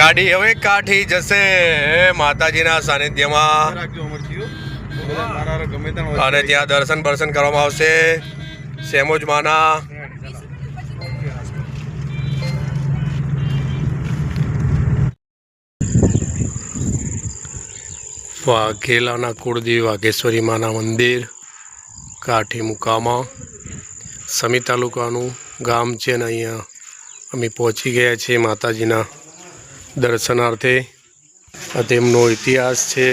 ગાડી હવે કાઠી જશે. માતાજીના સાનિધ્યમાં. અને ત્યાં દર્શન બર્શન કરવામાં આવશે. સેમોજ માના. વાઘેલાના કુળદેવી વાઘેશ્વરી માના મંદિર કાઠી મુકામાં. સમી તાલુકાનું ગામ છે ને અહીંયા અમે પહોંચી ગયા છીએ માતાજીના. દર્શનાર્થે આ તેમનો ઇતિહાસ છે.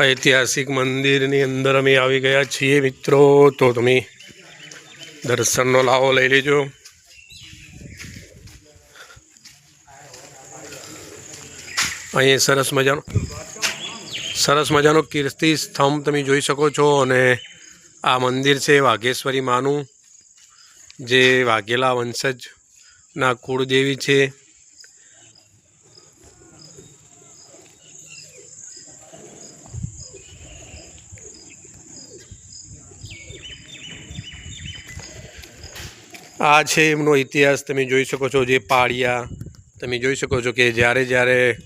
ઐતિહાસિક મંદિરની અંદર અમે આવી ગયા છીએ મિત્રો. તો તમે દર્શનનો લાવો લઈ લેજો. અહીં સરસ મજાનો સરસ મજાનો કીર્તિ સ્તંભ તમે જોઈ શકો છો અને આ મંદિર છે વાઘેશ્વરી માનું, જે વાઘેલા વંશજના કુળદેવી છે. આ છે એમનો ઇતિહાસ. તમે જોઈ શકો છો જે પાળિયા. તમે જોઈ શકો છો કે જ્યારે જ્યારે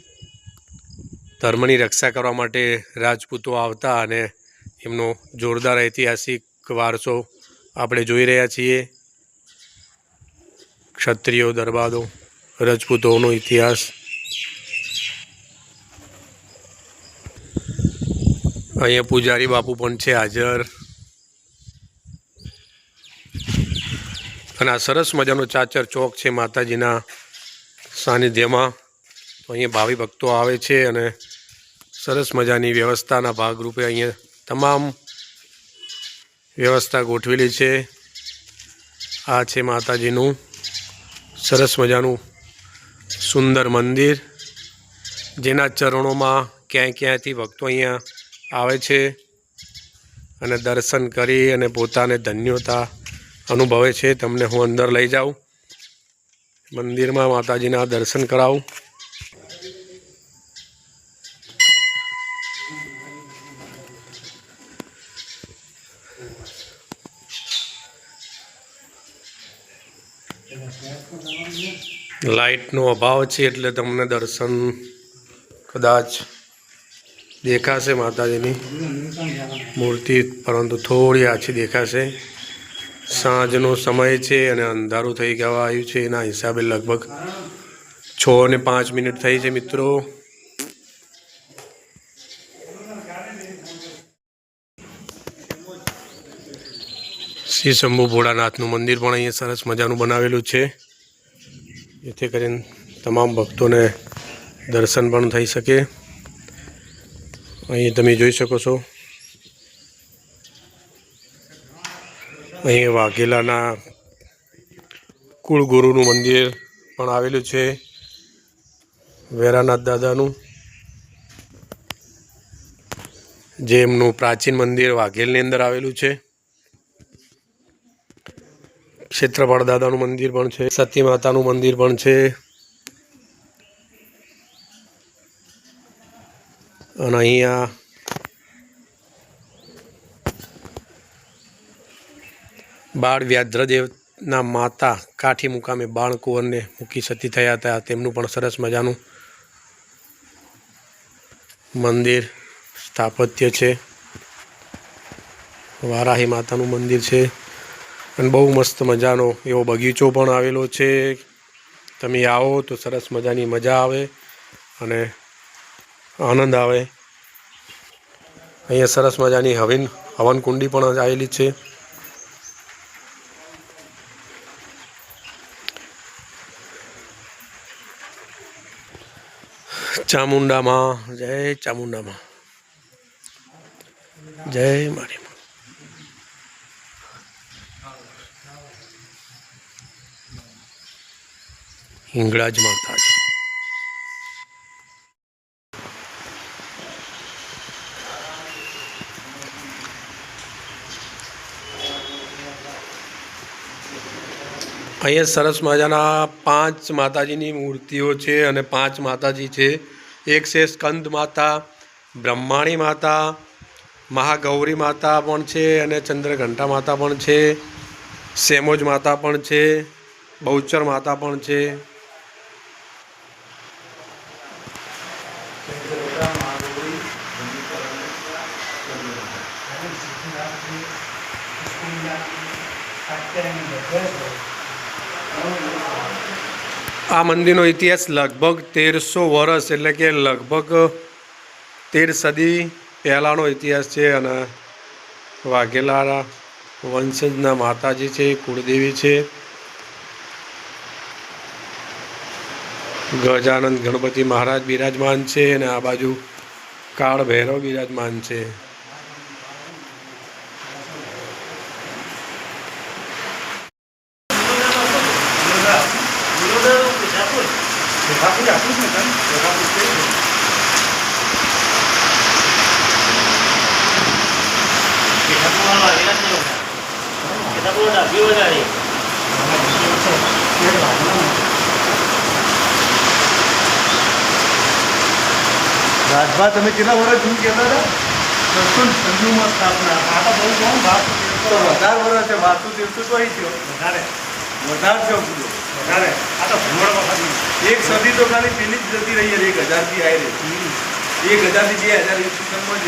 ધર્મની રક્ષા કરવા માટે રાજપૂતો આવતા અને એમનો જોરદાર ઐતિહાસિક વારસો આપણે જોઈ રહ્યા છીએ. ક્ષત્રિયો દરબારો રજપૂતોનો ઇતિહાસ. અહીંયા પૂજારી બાપુ પણ છે હાજર. અને આ સરસ મજાનો ચાચર ચોક છે માતાજીના સાનિધ્યમાં. તો અહીંયા ભાવિ ભક્તો આવે છે અને સરસ મજાની વ્યવસ્થાના ભાગરૂપે અહીંયા તમામ વ્યવસ્થા ગોઠવેલી છે. આ છે માતાજીનું સરસ મજાનું સુંદર મંદિર, જેના ચરણોમાં ક્યાંય ક્યાંયથી ભક્તો અહીંયા આવે છે અને દર્શન કરી અને પોતાને ધન્યતા અનુભવે છે, તમને હું અંદર લઈ જાઉં. મંદિરમાં માતાજીના દર્શન કરાવું. લાઇટનો અભાવ છે એટલે તમને દર્શન કદાચ દેખાશે માતાજીની. મૂર્તિ પરંતુ થોડી આછી દેખાશે. સાંજનો સમય છે અને અંધારું થઈ ગવા આવ્યું છે, એના હિસાબે લગભગ છ ને પાંચ મિનિટ થઈ છે મિત્રો. શ્રી શંભુ ભોળાનાથનું મંદિર પણ અહીંયા સરસ મજાનું બનાવેલું છે. જેથી કરીને તમામ ભક્તોને દર્શન પણ થઈ શકે. અહીં તમે જોઈ શકો છો. અહીં વાઘેલાના કુળગુરુનું મંદિર પણ આવેલું છે, વેરાનાથ દાદાનું. જે એમનું પ્રાચીન મંદિર વાઘેલની અંદર આવેલું છે. ક્ષેત્રફળ દાદાનું મંદિર પણ છે સતી માતાનું મંદિર પણ છે. અને અહીંયા બાળ વ્યાદ્રદેવના માતા કાઠી મુકામે બાળકુંવરને મૂકી સતી થયા હતા. તેમનું પણ સરસ મજાનું મંદિર સ્થાપત્ય છે. વારાહી માતાનું મંદિર છે. અને બહુ મસ્ત મજાનો એવો બગીચો પણ આવેલો છે. તમે આવો તો સરસ મજાની મજા આવે અને આનંદ આવે. અહીંયા સરસ મજાની હવન હવન કુંડી પણ આવેલી છે. ચામુંડામાં, જય ચામુંડામાં. જય મારી હિંગળાજ માતા અહીંયા સરસ મજાના પાંચ માતાજીની મૂર્તિઓ છે અને પાંચ માતાજી છે. એક છે સ્કંદ માતા, બ્રહ્માણી માતા, મહાગૌરી માતા પણ છે અને ચંદ્રઘંટા માતા પણ છે, સેમોજ માતા પણ છે, બહુચર માતા પણ છે. આ મંદિરનો ઇતિહાસ લગભગ તેરસો વર્ષ, એટલે કે લગભગ તેર સદી પહેલાંનો ઇતિહાસ છે અને વાઘેલા વંશજના માતાજી છે, કુળદેવી છે. ગજાનંદ ગણપતિ મહારાજ બિરાજમાન છે અને આ બાજુ કાળ ભૈરવ બિરાજમાન છે. રાજભા તમે કેટલા વર્ષ જૂન કહેતા હતા? સંજુમાં સ્થાપના. આ તો બહુ બહુ વાસુ તો. વધારે વર્ષ છે વાસુ તેરસો તો અહીં થયો. વધારે. વધારે થયો પૂરો વધારે આ તો ભૂગોળ વખત એક સદી તો ખાલી પેલી જ જતી રહી છે એક હજારથી આવી રહી એક હજારથી બે હજાર ઈસવીસનમાં જ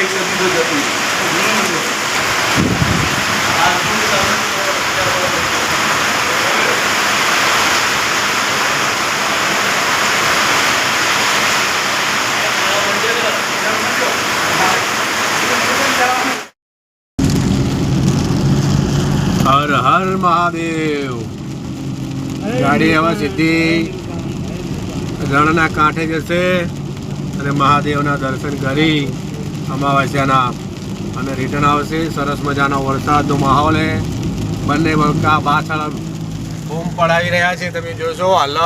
એક સદી તો જતી રહી. આ શું તમે હર હર મહાદેવ ગાડી હવે સીધી રણના કાંઠે જશે અને મહાદેવના દર્શન કરી અમાવાસ્યાના અને રિટર્ન આવશે. સરસ મજાનો વરસાદનો માહોલ છે. બંને બળકા પાછળ બૂમ પડાવી રહ્યા છે. તમે જોશો હાલ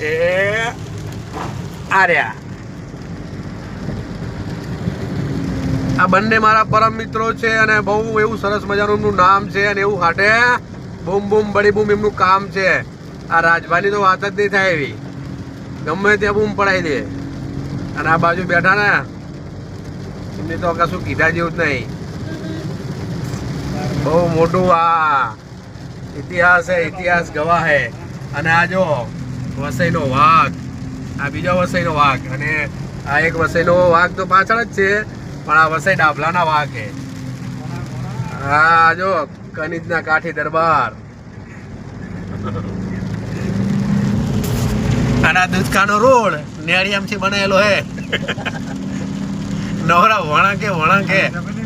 એ આર્યા. આ બંને મારા પરમ મિત્રો છે અને બહુ એવું સરસ મજાનું નામ છે અને એવું હાટે બૂમ બૂમ, બડી બૂમ એમનું કામ છે. આ રાજભાની તો વાત જ નહીં થાય એવી. ગમે ત્યાં બૂમ પડાવી દે. અને આ બાજુ બેઠા ને, એમની તો કશું કીધા જેવું જ નહીં. બહુ મોટું આ ઇતિહાસ હે ઇતિહાસ ગવાહ હે અને આ જો, વસઈનો વાઘ. આ બીજો વસઈનો વાઘ. અને આ એક વસઈનો વાઘ તો પાછળ જ છે, પણ આ વસઈ ડાભલાના વાઘ હે હા જો કનિજના કાઠી દરબાર. આના દૂધકાનો રોડ નેળિયામથી બનેલો હે. નવરા જમીન લાગતું